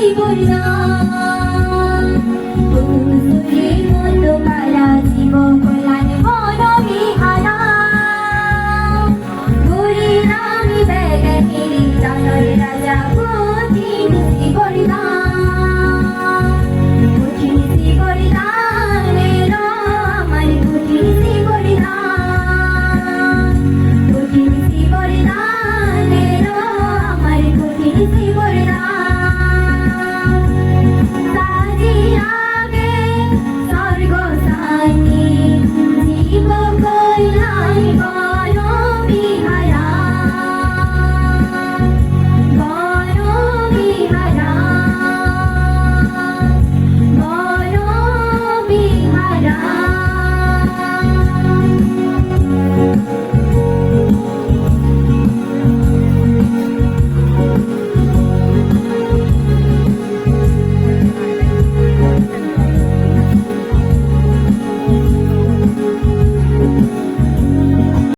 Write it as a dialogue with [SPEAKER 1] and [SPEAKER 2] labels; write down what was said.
[SPEAKER 1] জীবন মারা জীব